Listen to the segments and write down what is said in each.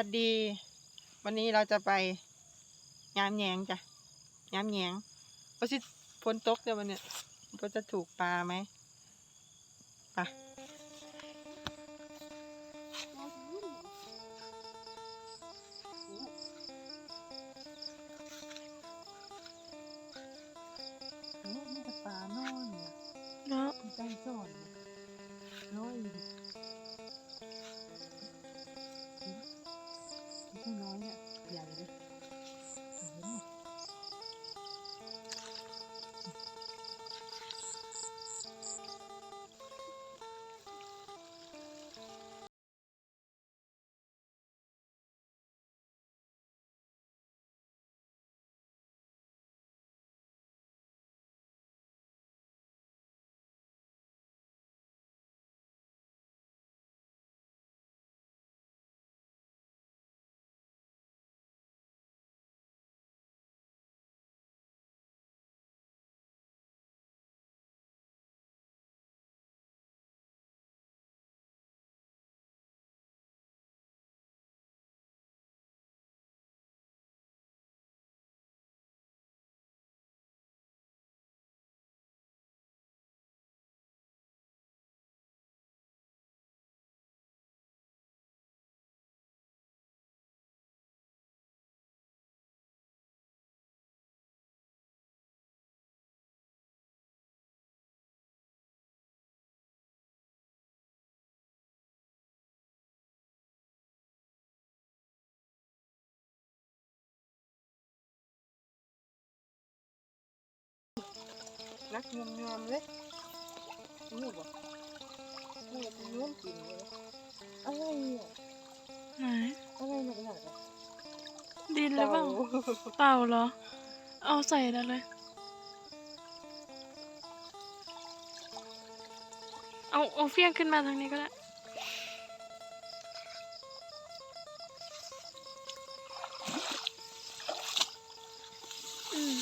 วัสดี วันนี้เราจะไปยามแยงจ้ะยามแยงว่าสิฝนตกเดี๋ยววันเนี้ยว่าจะถูกปลาไหมไปโอ้นี่จะปลาน้อยเนาะใจสอนน้อย นักงมงามเลยนี่บ่นี่เป็นนุ่มกินเลยอะไรเนี่ยไหนอะไรหนักหนักๆอะดินหรือเปล่าเต่าเหรอ เอาใส่ได้เลย เอาเอาเฟี้ยงขึ้นมาทางนี้ก็ได้อืม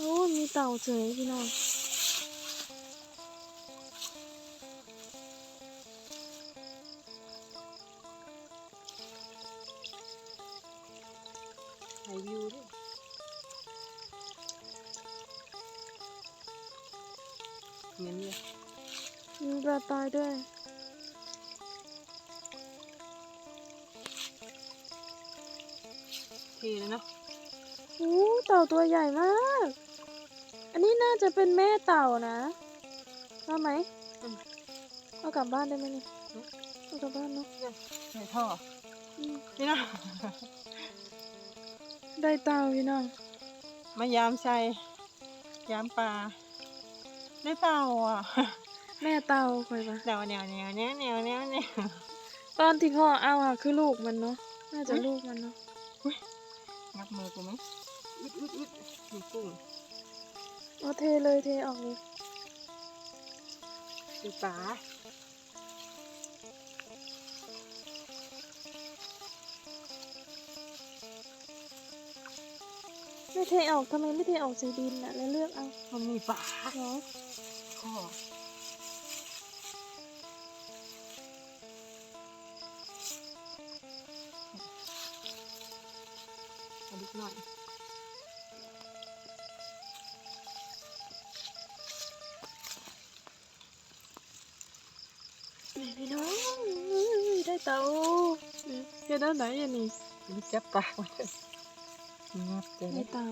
โอ้มีเต่าเฉยพี่น้องถ่ายวิวดิเงินเนี่ยมีปลาตายด้วยเทเลยเนาะโอ้เต่าตัวใหญ่มาก อันนี้น่าจะเป็นแม่เต่านะเอาไหมอืม เอากลับบ้านได้ไหมเนี่ยเอากลับบ้านเนาะใส่ท่ออืมนี่นะได้เต่าพี่น้องมายามใส่ยามปลาได้เต่าอะแม่เต่าคอยปะแนวแนวแนวแนวแนวแนวแนวตอนที่พ่อเอาอะคือลูกมันเนาะน่าจะอุ๊ยลูกมันเนาะงับมือกูไหมอึดอึดอึดมีกุ้ง เอาเทเลยเทออกเลยดูปลาไม่เทออกทำไมไม่เทออกใส่ดินอะแล้วเลือกเอามันมีปลาเหรอข้อเอาดิกหน่อย เต่านี่เห็นด้านไหนอันนี้มันจับปลาไว้เลยงับเจอได้เลยเต่า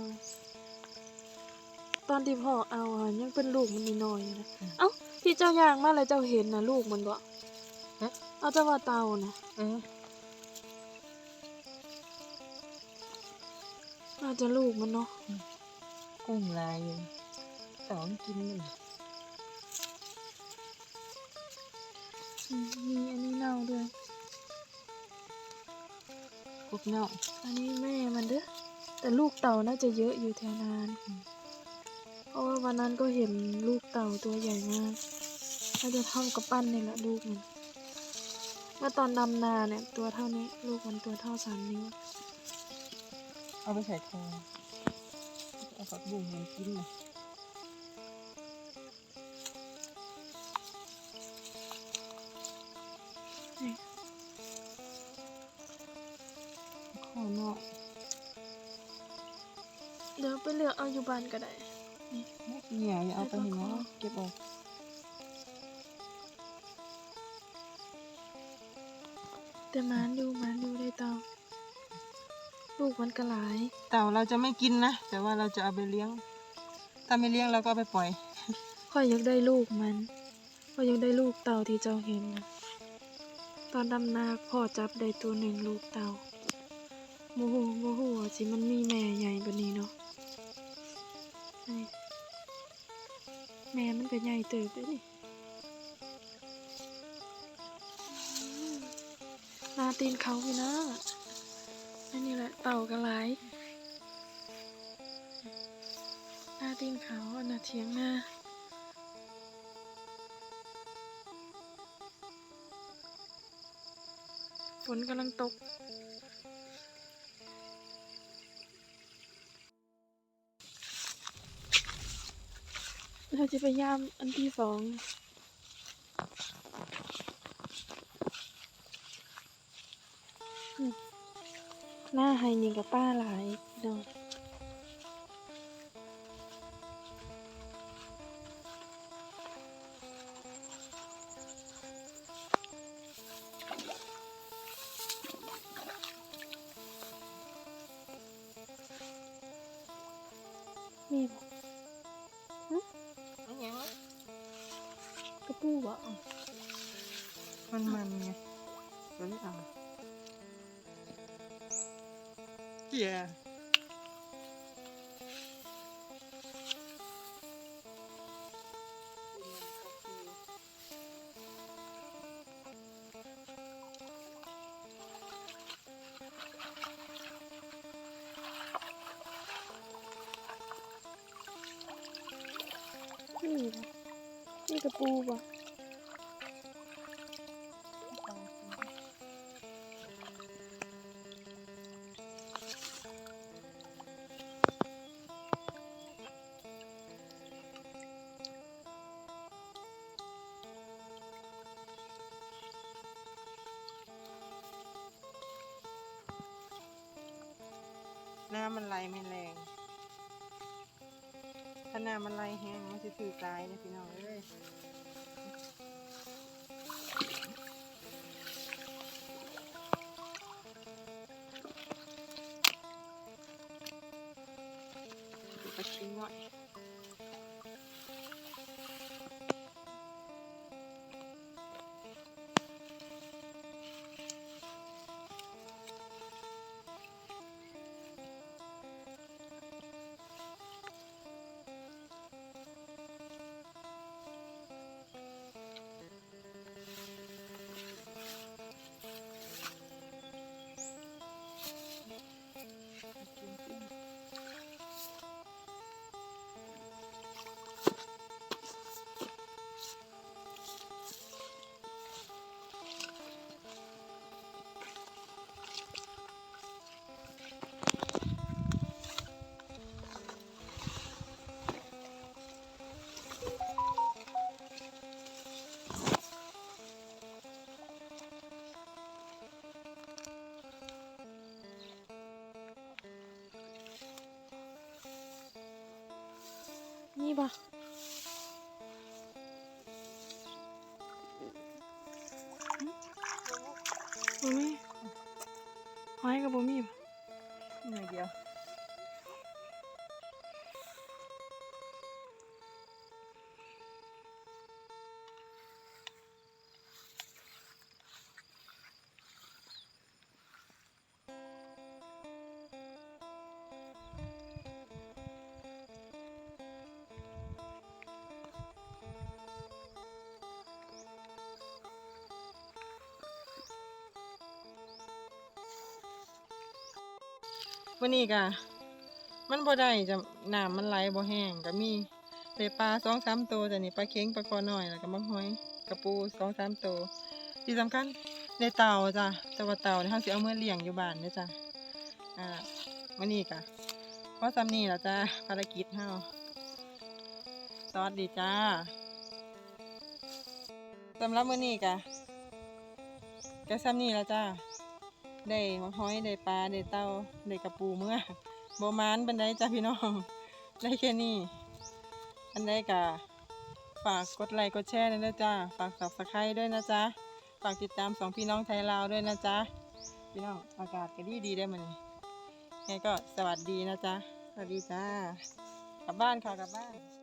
ตอนที่พ่อเอาอะยังเป็นลูกมันน้อยๆอยู่นะอืมเอ้าที่เจ้าย่างมาแล้วเจ้าเห็นนะลูกมันบ่ฮะเอาเจ้าว่าเต่านะเออน่าจะลูกมันเนาะกุ้งลายอยู่สองกินมันอืมมีอันนี้เน่าด้วย กุกเน่าอันนี้แม่มันเด้อแต่ลูกเต่าน่าจะเยอะอยู่แถวนาน เพราะว่าวันนั้นก็เห็นลูกเต่าตัวใหญ่มากน่าจะเท่ากับปั้นนี่แหละลูกมันเมื่อตอนดำนาเนี่ยตัวเท่านี้ ลูกมันตัวเท่าสามนิ้วเอาไปใส่ทองเอาผักบุ้งมันกินเลย เลือกเอาอยู่บ้านก็ได้เนี่ยอย่าเอาไปเห็นนะเก็บออกแต่หมานอยู่หมานอยู่ได้เตาลูกมันก็หลาย เต่าเราจะไม่กินนะ แต่ว่าเราจะเอาไปเลี้ยง ถ้าไม่เลี้ยงเราก็เอาไปปล่อยข้อยอยากได้ลูกมันข้อยอยากได้ลูกเต่าที่เจ้าเห็นนะตอนดำนาพ่อจับได้ตัวหนึ่งลูกเต่าโมโหโมโหว่าสิมันมีแม่ใหญ่กว่านี้เนาะนี่ แม่มันก็ใหญ่เติบเลยนี่นาตีนเขาพี่นะอันนี้แหละเต่ากระไรนาตีนเขาอันน่ะเทียงหน้าฝนกำลังตก เราจะไปย่ามอันที่สองหน้าไฮนี่กับป้าหลายเนาะมีบ่ กระปูบ่มันมันไงเราไม่เอาเจียนี่บ่นี่กระปูบ่ น้ำมันไหลไม่แรงถ้าน้ำมันไหลแห้งมันจะถือตายนะพี่น้องเอ้ยไปชิมหน่อย บ่มีหอยกับบ่มีบ่หน่อยเดียว วันนี้ก็มันบ่ได้จะน้ำมันไหลบ่แห้งก็มีได้ปลาสองสามตัวแต่นี่ปลาเค็งปลาคอน้อยแล้วก็มักหอยกระปูสองสามตัวที่สำคัญได้เต่าจ้ะแต่ว่าเต่าเนี่ยเขาสิเอาเมื่อเลี้ยงอยู่บ้านเด้อจ้ะอ่าวันนี้ก็เพราะซ้ำนี่ล่ะจ้ะภารกิจเฮาสวัสดีจ้าสำหรับมื้อนี้ก็ก็ซ้ำนี่ล่ะจ้า ได้หอยได้ปลาได้เต่าได้กระปูเมื่อบ่มานบันไดจ้าพี่น้อง ได้แค่นี้อันใดก็ฝากกดไลค์กดแชร์ด้วยนะจ้าฝาก Subscribe ด้วยนะจ๊ะฝากติดตามสองพี่น้องไทยลาวด้วยนะจ๊ะพี่น้องอากาศก็ดีดีได้มันไงก็สวัสดีนะจ๊ะสวัสดีจ้ากลับบ้านค่ะกลับบ้าน